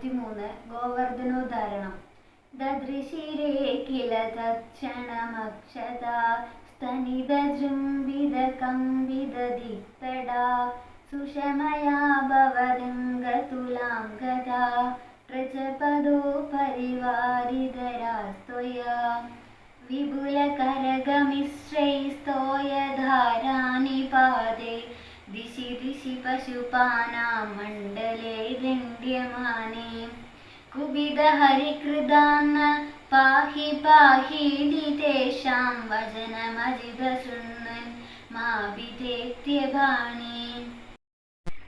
അറുപത്തിമൂന്ന് ഗോവർദ്ധനോദ്ധാരണം. ദദൃശിരേഖില തക്ഷണമക്ഷത സ്തനിതജൃംബിതകമ്പിതദിക്തടാ സുഷമയാ ഭവദംഗതുലാം ഗതാ പ്രജപദോ പരിവാരിതരാസ്ത്വയാ വിപുലകരകമിശ്രൈസ്തോയധാരാനി പാദേ दिशि दिशि पशुपानां मण्डले दण्ड्यमाने कुबिदहरिकृदान्न पाहि पाहीति तेषां वचनमजितशृण्वन् माभितेत्य बाणे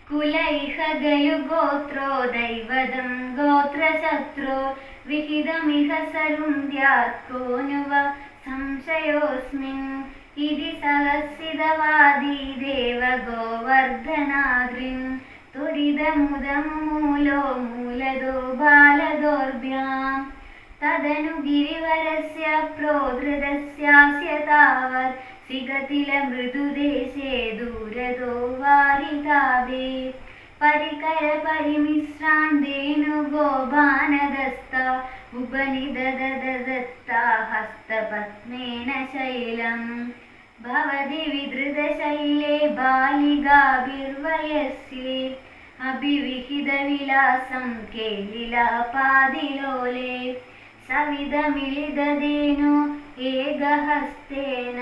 कुलैः खलु गोत्रो दैवतं गोत्रशत्रो विहितमिह सरुन्द्यात् को नु वा संशयोऽस्मिन् इति सहसितवादी देव गोवर्धनाद्रिन् त्वरितमुदमूलो मूलदो बालदोर्भ्याम् तदनु गिरिवरस्य प्रोधृतस्यास्य तावत् सिगतिलमृदुदेशे दूरदो वारितादे परिकरपरिमिश्रान्तेनुगोबानदस्ता उपनिदददत्ता हस्तपद्मेन शैलम् ഭവതി വിധൃതശൈലേ ബാലികാഭിർവയസ്സി അഭിവിഹിതവിലാസം കേലിലാപാതിലോലേ സവിധമിളിതദേനു ഏകഹസ്തേന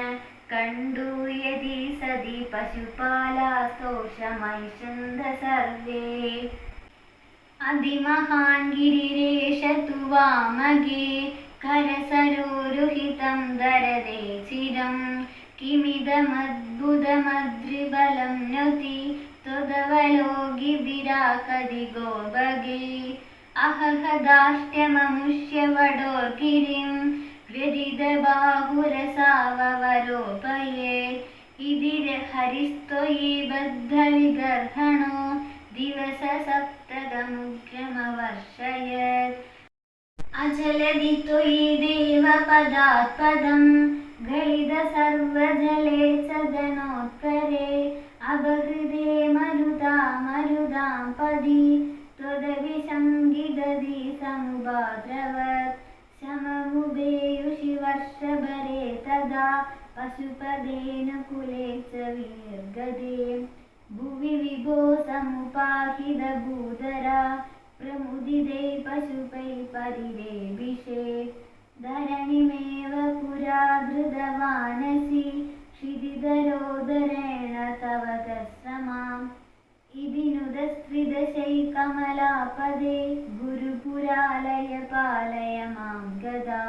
കണ്ടു യതി സതി പശുപാലാസ്തോഷമൈഷന്ത സർവേ അതിമഹാൻ ഗിരിരേഷതു വാമകേ കരസരോരുഹിതം ധരതേ ചിരം किमिदमद्भुतमद्रिबलं नुति त्वदवयो भगे अहहदाष्ट्यममुष्यवडोर्गिरिं अहहदाष्ट्यममुष्यवडो गिरिं गृदिदबाहुरसाववरोपये इबिरहरिस्त्वयि बद्धविगर्भणो अचलदि त्वयि देवपदात्पदम् गृदसर्वजले सजनोत्करे अबगृदे मरुदा मरुदां पदि त्वदविषङ्गि दधि समुपादेव तदा पशुपदेन कुले च वीर्गदे। भुवि विभो समुपाहिदभूधरा प्रमुदिदे पशुपै परिदेशे धरणिमे पुरा धृतवानसि क्षितिधरोदरेण तव कस्रमाम् इति नुदस्त्रिदशैकमलापदे गुरुपुरालय पालय मां गदात् सर्वत्र गोविन्द